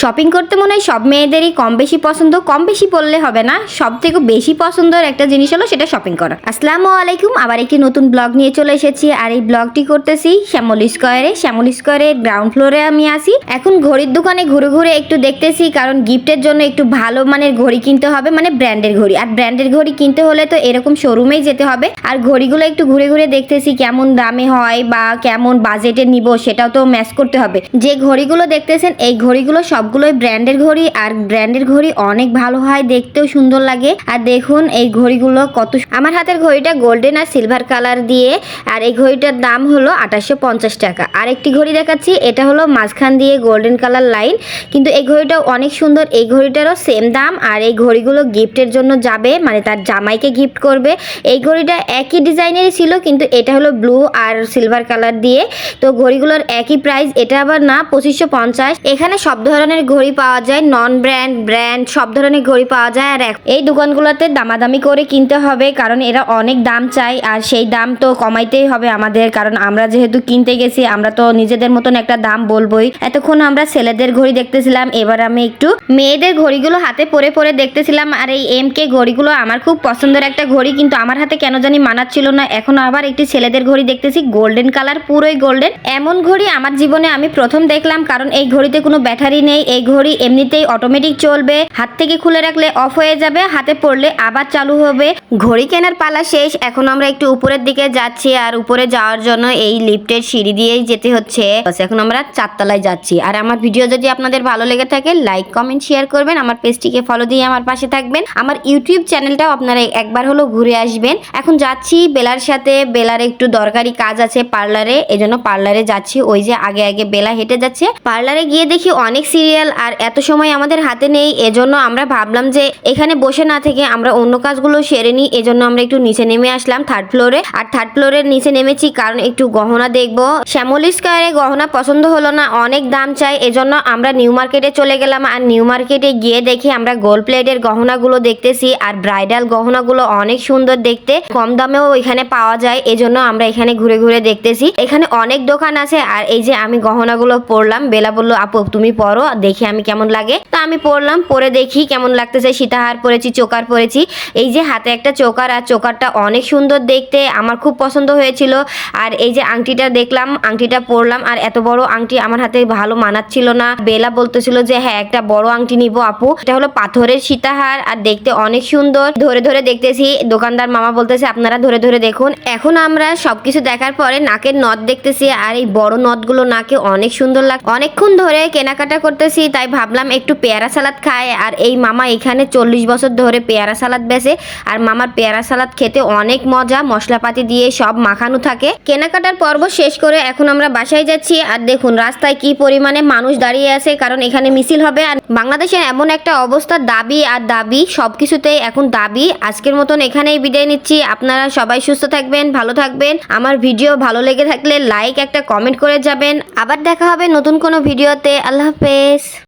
Shopping করতে মনে হয় সব মেয়েদেরই কম বেশি পছন্দ, কম বেশি পড়লে হবে না। সব থেকে বেশি পছন্দের একটা জিনিস হলো সেটা শপিং করা। আসসালামু আলাইকুম, আবার একটি নতুন ব্লগ নিয়ে চলে এসেছি আর এই ব্লগটি করতেছি শ্যামল স্কোয়ারে শ্যামল স্কোয়ারের গ্রাউন্ড ফ্লোরে আমি আসি এখন ঘড়ির দোকানে ঘুরে ঘুরে একটু দেখতেছি, কারণ গিফটের জন্য একটু ভালো মানের ঘড়ি কিনতে হবে মানে ব্র্যান্ডের ঘড়ি। আর ব্র্যান্ডের ঘড়ি কিনতে হলে তো এরকম শোরুমেই যেতে হবে। আর ঘড়িগুলো একটু ঘুরে ঘুরে দেখতেছি কেমন দামে হয় বা কেমন বাজেটে নিব, সেটাও তো ম্যাচ করতে হবে। যে ঘড়িগুলো দেখতেছেন, এই ঘড়িগুলো সবগুলোই ব্র্যান্ডের ঘড়ি আর ব্র্যান্ডের ঘড়ি অনেক ভালো হয়, দেখতেও সুন্দর লাগে। আর দেখুন এই ঘড়িগুলো কত আমার হাতের ঘড়িটা গোল্ডেন আর সিলভার কালার দিয়ে, আর এই ঘড়িটার দাম হলো আঠাশশো টাকা। আর একটি ঘড়ি দেখাচ্ছি, এটা হলো মাঝখান দিয়ে গোল্ডেন কালার লাইন কিন্তু এই ঘড়িটাও অনেক সুন্দর, এই ঘড়িটারও সেম দাম। আর এই ঘড়িগুলো গিফটের জন্য যাবে মানে তার জামাইকে গিফট করবে। এই ঘড়িটা একই ডিজাইনেরই ছিল, কিন্তু এটা হলো ব্লু আর সিলভার কালার দিয়ে। তো ঘড়িগুলোর একই প্রাইস এটা আবার না, পঁচিশশো এখানে সব ধরনের ঘড়ি পাওয়া যায় নন ব্র্যান্ড ব্র্যান্ড সব ধরনের ঘড়ি পাওয়া যায়। আর এই দোকানগুলোতে দামাদামি করে কিনতে হবে, কারণ এরা অনেক দাম চায়, আর সেই দাম তো কমাইতেই হবে আমাদের, কারণ আমরা যেহেতু কিনতে গেছি, আমরা তো নিজেদের মতন একটা দাম বলবোই। এতক্ষণ আমরা ছেলেদের ঘড়ি দেখতেছিলাম, এবার আমি একটু মেয়েদের ঘড়িগুলো হাতে পরে পরে দেখতেছিলাম, আর এই এম কে ঘড়িগুলো আমার খুব পছন্দের একটা ঘড়ি, কিন্তু আমার হাতে কেন জানি মানাচ্ছিল না। এখন আবার একটি ছেলেদের ঘড়ি দেখতেছি গোল্ডেন কালার পুরোই গোল্ডেন এমন ঘড়ি আমার জীবনে আমি প্রথম দেখলাম, কারণ এই ঘড়িতে কোনো ব্যাটারি নেই এই ঘড়ি এমনিতেই অটোমেটিক চলবে। হাত থেকে খুলে রাখলে অফ হয়ে যাবে, হাতে পড়লে আবার চালু হবে। ঘড়ি কেনার পালা শেষ, এখন আমরা একটু উপরের দিকে যাচ্ছি আর উপরে যাওয়ার জন্য এই লিফটের সিঁড়ি দিয়েই যেতে হচ্ছে। এখন আমরা চারতলায় যাচ্ছি। আর আমার ভিডিও যদি আপনাদের ভালো লেগে থাকে লাইক কমেন্ট শেয়ার করবেন। আমার পেজটিকে ফলো দিয়ে আমার পাশে থাকবেন। আমার ইউটিউব চ্যানেলটাও আপনারা একবার হলো ঘুরে আসবেন। এখন যাচ্ছি বেলার সাথে। বেলার একটু দরকারি কাজ আছে পার্লারে। এজন্য পার্লারে যাচ্ছি। ওই যে আগে আগে বেলা হেঁটে যাচ্ছে। পার্লারে গিয়ে দেখি অনেক সিরিয়াল আর এত সময় আমাদের হাতে নেই, এজন্য আমরা ভাবলাম যে এখানে বসে না থেকে আমরা অন্য কাজগুলো সেরে নিই। এজন্য আমরা একটু নিচে নেমে আসলাম থার্ড ফ্লোরে আর থার্ড ফ্লোরের নিচে নেমেছি কারণ একটু গহনা দেখব। শ্যামলি স্কোয়ারে গহনা পছন্দ হলো না, অনেক দাম চাই, এজন্য আমরা নিউ মার্কেটে চলে গেলাম। আর নিউ মার্কেটে গিয়ে দেখি আমরা গোল্ড প্লেটের গহনাগুলো দেখতেছি, আর ব্রাইডাল গহনাগুলো অনেক সুন্দর দেখতে। কম দামেও এখানে পাওয়া যায়, এজন্য আমরা এখানে ঘুরে ঘুরে দেখতেছি। এখানে অনেক দোকান আছে, আর এই যে আমি গহনাগুলো পরলাম, বেলা বলল, আপু, তুমি পরো দেখি আমি কেমন লাগে। তো আমি পরলাম পরে দেখি কেমন লাগতেছে। সীতাহার পরেছি চোকার পরেছি এই যে হাতে একটা চোকার আর চোকারটা অনেক সুন্দর দেখতে, আমার খুব পছন্দ হয়েছিল। আর এই যে আংটিটা দেখলাম, আংটিটা পরলাম আর এত বড় আংটি আমার হাতে ভালো মানাচ্ছিল না। বেলা বলতেছিল যে হ্যাঁ একটা বড় আংটি নিব আপু। এটা হলো পাথরের সীতাহার, আর দেখতে অনেক সুন্দর। ধরে ধরে দেখতেছি, দোকানদার মামা বলতেছে, আপনারা ধরে ধরে দেখুন। এখন আমরা সবকিছু দেখার পরে নাকের নথ দেখতেছি, আর এই বড় নথগুলো নাকে অনেক সুন্দর লাগ, অনেকক্ষণ ধরে কেনাকাটা করতেছি। তাই ভাবলাম একটু পেয়ারা সালাদ খায় আর এই মামা এখানে চল্লিশ বছর ধরে পেয়ারা সালাদ বেসে আর মামার পেয়ারা সালাদ খেতে অনেক মজা, মশলাপাতি দিয়ে সব মাখানো থাকে। কেনাকাটার পর্ব শেষ করে এখন আমরা বাসায় যাচ্ছি। আর দেখুন, রাস্তায় কি পরিমাণে মানুষ দাঁড়িয়ে আছে, কারণ এখানে মিছিল হবে। আর বাংলাদেশের এমন একটা অবস্থা, দাবি আর দাবি সব কিছুতেই এখন দাবি। আজকের মতন এখানেই বিদায় নিচ্ছি। আপনারা সবাই সুস্থ থাকবেন, ভালো থাকবেন। আমার ভিডিও ভালো লেগে থাকলে লাইক একটা কমেন্ট করে যাবেন। আবার দেখা হবে নতুন কোনো ভিডিওতে। আল্লাহ হাফেজ।